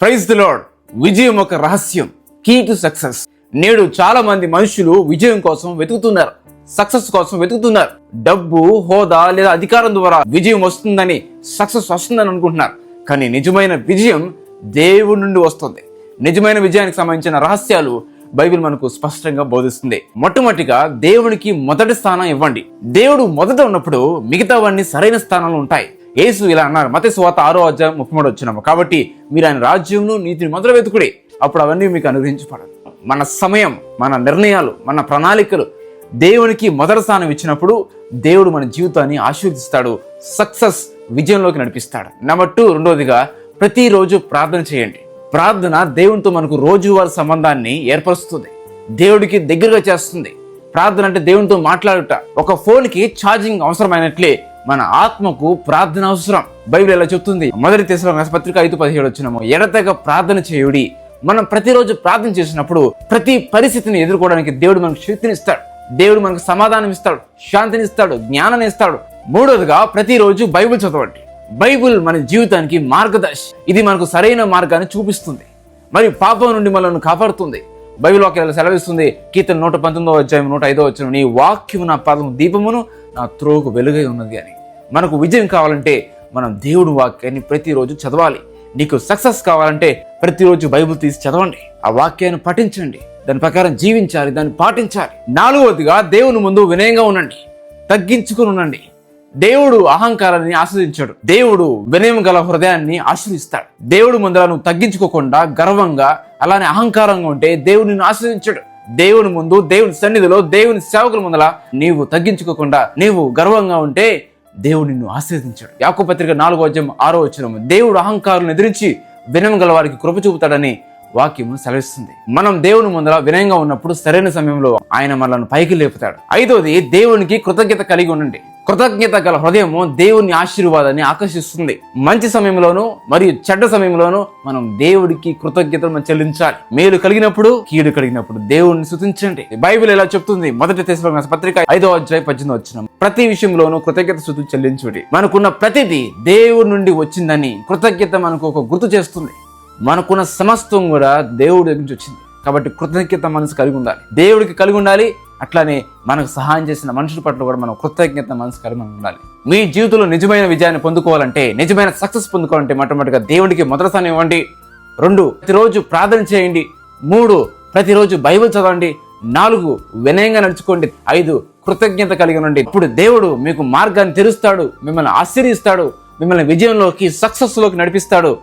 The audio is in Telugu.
ప్రైజ్ ది లార్డ్ విజయం ఒక రహస్యం. కీ టు సక్సెస్ నేడు చాలా మంది మనుషులు విజయం కోసం వెతుకుతున్నారు. సక్సెస్ కోసం వెతుకుతున్నారు. డబ్బు హోదా లేదా అధికారం ద్వారా విజయం వస్తుందని సక్సెస్ వస్తుందని అనుకుంటున్నారు. కానీ నిజమైన విజయం దేవుడి నుండి వస్తుంది. నిజమైన విజయానికి సంబంధించిన రహస్యాలు బైబిల్ మనకు స్పష్టంగా బోధిస్తుంది. మొట్టమొదటిగా దేవుడికి మొదటి స్థానం ఇవ్వండి. దేవుడు మొదట ఉన్నప్పుడు మిగతావన్నీ సరైన స్థానంలో ఉంటాయి. యేసు ఇలా అన్నారు. మత స్వాత ఆరో అధ్యాయం ముప్పై మూడు వచ్చినాము కాబట్టి మీరు ఆయన రాజ్యంను నీతిని మొదలు వెతుకుడే. అప్పుడు అవన్నీ మీకు అనుగ్రహించబడదు మన సమయం మన నిర్ణయాలు మన ప్రణాళికలు దేవునికి మొదటి స్థానం ఇచ్చినప్పుడు దేవుడు మన జీవితాన్ని ఆశీర్వదిస్తాడు సక్సెస్ విజయంలోకి నడిపిస్తాడు. నెంబర్ టూ రెండవదిగా ప్రతిరోజు ప్రార్థన చేయండి. ప్రార్థన దేవునితో మనకు రోజువారి సంబంధాన్ని ఏర్పరుస్తుంది. దేవుడికి దగ్గరగా చేస్తుంది. ప్రార్థన అంటే దేవునితో మాట్లాడుట. ఒక ఫోన్కి ఛార్జింగ్ అవసరమైనట్లే మన ఆత్మకు ప్రార్థన అవసరం. బైబిల్ ఎలా చెప్తుంది? మొదటి తెశలో పత్రిక ఐదు పదిహేడు వచ్చినాము. ఎడతెగ ప్రార్థన చేయుడి. మనం ప్రతిరోజు ప్రార్థన చేసినప్పుడు ప్రతి పరిస్థితిని ఎదుర్కోవడానికి దేవుడు మనకు శక్తినిస్తాడు దేవుడు మనకు సమాధానం ఇస్తాడు శాంతిని ఇస్తాడు జ్ఞానాన్ని ఇస్తాడు. మూడవదిగా ప్రతిరోజు బైబిల్ చదవండి. బైబిల్ మన జీవితానికి మార్గదర్శి. ఇది మనకు సరైన మార్గాన్ని చూపిస్తుంది. మరియు పాపం నుండి మనల్ని కాపాడుతుంది. బైబిల్ వాక్యాలు సెలవిస్తుంది. కీర్తన నూట పంతొమ్మిదో అధ్యాయం నూట ఐదో వచ్చిన నీ వాక్యము నా పాదము దీపమును నా త్రోకు వెలుగై ఉన్నది అని. మనకు విజయం కావాలంటే మనం దేవుడు వాక్యాన్ని ప్రతిరోజు చదవాలి. నీకు సక్సెస్ కావాలంటే ప్రతిరోజు బైబుల్ తీసి చదవండి. ఆ వాక్యాన్ని పఠించండి. దాని ప్రకారం జీవించాలి దాన్ని పాటించాలి. నాలుగవదిగా దేవుని ముందు వినయంగా ఉండండి. తగ్గించుకుని ఉండండి. దేవుడు అహంకారాన్ని ఆస్వాదించాడు. దేవుడు వినయం గల హృదయాన్ని ఆశ్రయిస్తాడు. దేవుడు ముందర నువ్వు తగ్గించుకోకుండా గర్వంగా అలానే అహంకారంగా ఉంటే దేవుడు నిన్ను దేవుని ముందు దేవుని సన్నిధిలో దేవుని సేవకుల ముందల నీవు తగ్గించుకోకుండా నీవు గర్వంగా ఉంటే దేవుడు నిన్ను ఆశీర్వదించాడు. యాకో పత్రిక నాలుగో అధ్యాయం ఆరో వచ్చినము దేవుడు అహంకారులను ఎదిరించి వినయం గల వారికి కృప చూపుతాడని వాక్యము సెలవిస్తుంది. మనం దేవుని ముందర వినయంగా ఉన్నప్పుడు సరైన సమయంలో ఆయన మనల్ని పైకి లేపుతాడు. ఐదోది దేవునికి కృతజ్ఞత కలిగి ఉండండి. కృతజ్ఞత గల హృదయము దేవుని ఆశీర్వాదాన్ని ఆకర్షిస్తుంది. మంచి సమయంలోను మరియు చెడ్డ సమయంలోను మనం దేవుడికి కృతజ్ఞతలు చెల్లించాలి. మేలు కలిగినప్పుడు కీడు కలిగినప్పుడు దేవుడిని స్థుతించండి బైబిల్ ఎలా చెప్తుంది? మొదటి తెశలో పత్రిక ఐదో అధ్యాయ పద్దెనిమిది వచ్చిన ప్రతి విషయంలోనూ కృతజ్ఞత స్థుతి చెల్లించుడి. మనకున్న ప్రతిదీ దేవుడి నుండి వచ్చిందని కృతజ్ఞత మనకు ఒక గుర్తు చేస్తుంది. మనకున్న సమస్తం కూడా దేవుడి నుంచి వచ్చింది. కాబట్టి కృతజ్ఞత మనసు కలిగి ఉండాలి. దేవుడికి కలిగి ఉండాలి. అట్లానే మనకు సహాయం చేసిన మనుషుల పట్ల కూడా మనం కృతజ్ఞత మనసు కలిగి ఉండాలి. మీ జీవితంలో నిజమైన విజయాన్ని పొందుకోవాలంటే నిజమైన సక్సెస్ పొందుకోవాలంటే మొట్టమొదటిగా దేవుడికి మొదటి స్థానం ఇవ్వండి. రెండు ప్రతిరోజు ప్రార్థన చేయండి. మూడు ప్రతిరోజు బైబిల్ చదవండి. నాలుగు వినయంగా నడుచుకోండి. ఐదు కృతజ్ఞత కలిగి ఉండండి. ఇప్పుడు దేవుడు మీకు మార్గాన్ని తెరుస్తాడు. మిమ్మల్ని ఆశ్చర్యిస్తాడు మిమ్మల్ని విజయంలోకి సక్సెస్లోకి నడిపిస్తాడు.